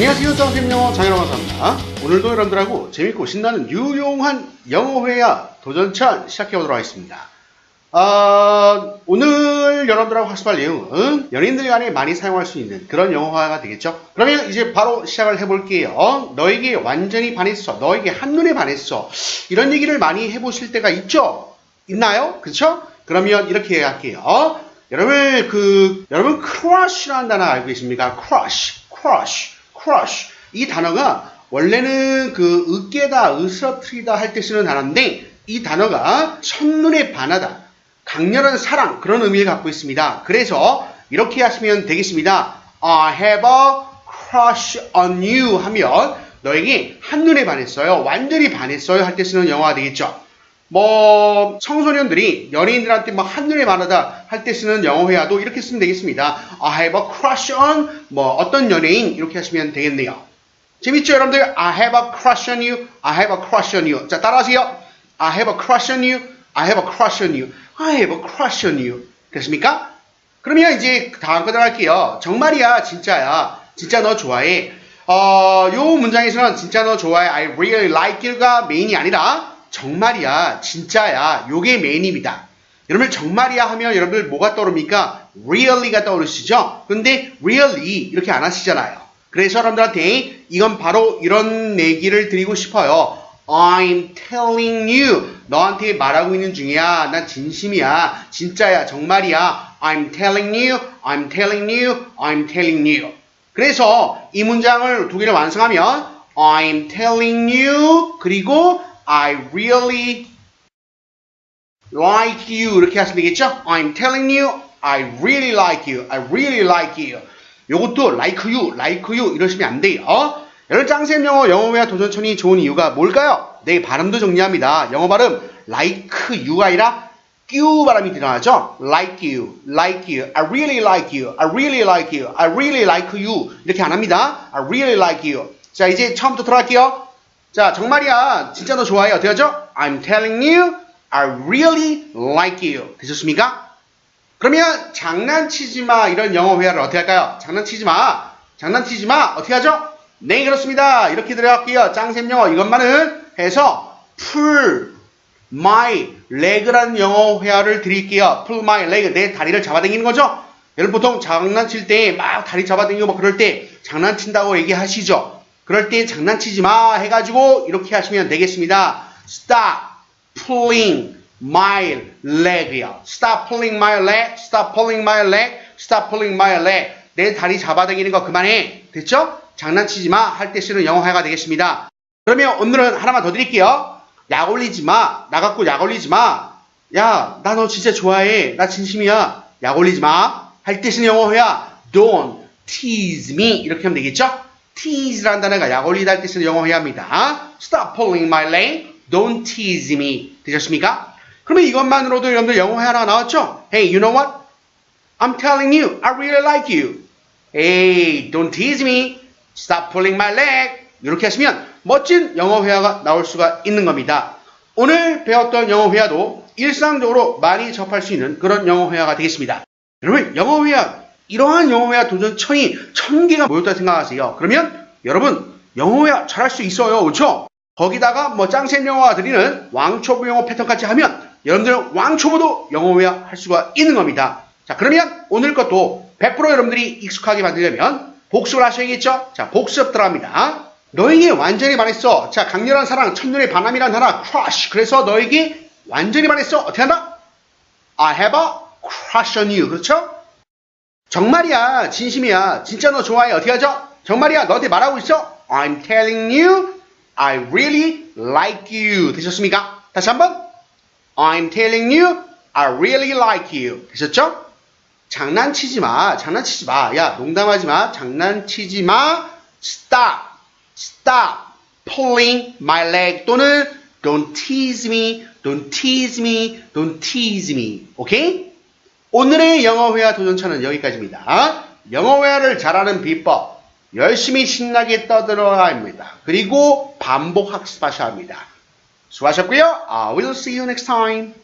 안녕하세요. 짱쌤 영어 장현호 강사입니다. 오늘도 여러분들하고 재밌고 신나는 유용한 영어 회화 도전천 시작해보도록 하겠습니다. 아, 오늘 여러분들하고 학습할 내용은 연인들 간에 많이 사용할 수 있는 그런 영어화가 되겠죠. 그러면 이제 바로 시작을 해볼게요. 너에게 완전히 반했어. 너에게 한눈에 반했어. 이런 얘기를 많이 해보실 때가 있죠? 있나요? 그쵸? 그러면 이렇게 할게요. 여러분, 그, 여러분, crush라는 단어 알고 계십니까? crush, crush, crush. 이 단어가 원래는 그 으깨다, 으스러뜨리다 할 때 쓰는 단어인데 이 단어가 첫눈에 반하다, 강렬한 사랑 그런 의미를 갖고 있습니다. 그래서 이렇게 하시면 되겠습니다. I have a crush on you 하면 너에게 한눈에 반했어요. 완전히 반했어요 할 때 쓰는 영어가 되겠죠. 뭐 청소년들이 연예인들한테 막 한눈에 반하다 할 때 쓰는 영어 회화도 이렇게 쓰면 되겠습니다. I have a crush on 뭐 어떤 연예인 이렇게 하시면 되겠네요. 재밌죠 여러분들? I have a crush on you. I have a crush on you. 자 따라하세요. I have a crush on you. I have a crush on you. I have a crush on you. 됐습니까? 그러면 이제 다음 거 들어갈게요. 정말이야, 진짜야. 진짜 너 좋아해. 어, 요 문장에서는 진짜 너 좋아해. I really like you가 메인이 아니라 정말이야, 진짜야. 요게 메인입니다. 여러분 정말이야 하면 여러분들 뭐가 떠오릅니까? really가 떠오르시죠? 근데 really 이렇게 안 하시잖아요. 그래서 여러분들한테 이건 바로 이런 얘기를 드리고 싶어요. I'm telling you. 너한테 말하고 있는 중이야. 난 진심이야. 진짜야. 정말이야. I'm telling you. I'm telling you. I'm telling you. 그래서 이 문장을 두 개를 완성하면 I'm telling you 그리고 I really like you 이렇게 하시면 되겠죠? I'm telling you I really like you. I really like you. 요것도 like you, like you 이러시면 안 돼요. 여러분 짱쌤 영어 영어회화 도전천이 좋은 이유가 뭘까요? 내 발음도 정리합니다. 영어 발음 like you가 아니라 you 발음이 들어가죠. like you, like you, I really like you, I really like you, I really like you 이렇게 안 합니다. I really like you. 자 이제 처음부터 들어갈게요. 자 정말이야 진짜 너 좋아해 어떻게 하죠? I'm telling you, I really like you. 되셨습니까? 그러면 장난치지 마 이런 영어 회화를 어떻게 할까요? 장난치지 마, 장난치지 마 어떻게 하죠? 네 그렇습니다. 이렇게 들어갈게요. 짱샘 영어 이것만은 해서 pull my leg라는 영어 회화를 드릴게요. pull my leg 내 다리를 잡아당기는 거죠. 여러분 보통 장난칠 때 막 다리 잡아당기고 막 그럴 때 장난친다고 얘기하시죠. 그럴 때 장난치지 마 해가지고 이렇게 하시면 되겠습니다. stop pulling my leg이요. stop pulling my leg, stop pulling my leg, stop pulling my leg. 내 다리 잡아당기는 거 그만해. 됐죠? 장난치지 마 할 때 쓰는 영어 회화가 되겠습니다. 그러면 오늘은 하나만 더 드릴게요. 약 올리지 마. 나 갖고 약 올리지 마. 야, 나 너 진짜 좋아해. 나 진심이야. 약 올리지 마. 할 때 쓰는 영어 회화. Don't tease me. 이렇게 하면 되겠죠? Tease라는 단어가 약 올리다 할때 쓰는 영어 회화입니다. Stop pulling my leg. Don't tease me. 되셨습니까? 그러면 이것만으로도 여러분들 영어 회화가 나왔죠? Hey, you know what? I'm telling you, I really like you. Hey, don't tease me. Stop pulling my leg. 이렇게 하시면 멋진 영어 회화가 나올 수가 있는 겁니다. 오늘 배웠던 영어 회화도 일상적으로 많이 접할 수 있는 그런 영어 회화가 되겠습니다. 여러분, 영어 회화, 이러한 영어 회화 도전 천이 천 개가 모였다 생각하세요. 그러면 여러분, 영어 회화 잘할 수 있어요. 그렇죠? 거기다가 뭐 짱센 영어가 드리는 왕초보 영어 패턴 같이 하면 여러분들은 왕초보도 영어 회화 할 수가 있는 겁니다. 자, 그러면 오늘 것도 100% 여러분들이 익숙하게 만들려면 복습을 하셔야겠죠? 자, 복습 들어갑니다. 너에게 완전히 반했어. 자, 강렬한 사랑, 첫눈에 반함이란 단어, crush. 그래서 너에게 완전히 반했어. 어떻게 한다? I have a crush on you. 그렇죠? 정말이야. 진심이야. 진짜 너 좋아해. 어떻게 하죠? 정말이야. 너한테 말하고 있어. I'm telling you, I really like you. 되셨습니까? 다시 한번. I'm telling you, I really like you. 되셨죠? 장난치지 마. 장난치지 마. 야, 농담하지 마. 장난치지 마. Stop. Stop pulling my leg 또는 don't tease me, don't tease me, don't tease me. 오케이? 오늘의 영어 회화 도전차는 여기까지입니다. 영어 회화를 잘하는 비법 열심히 신나게 떠들어야 합니다. 그리고 반복 학습하셔야 합니다. 수고하셨고요. I will see you next time.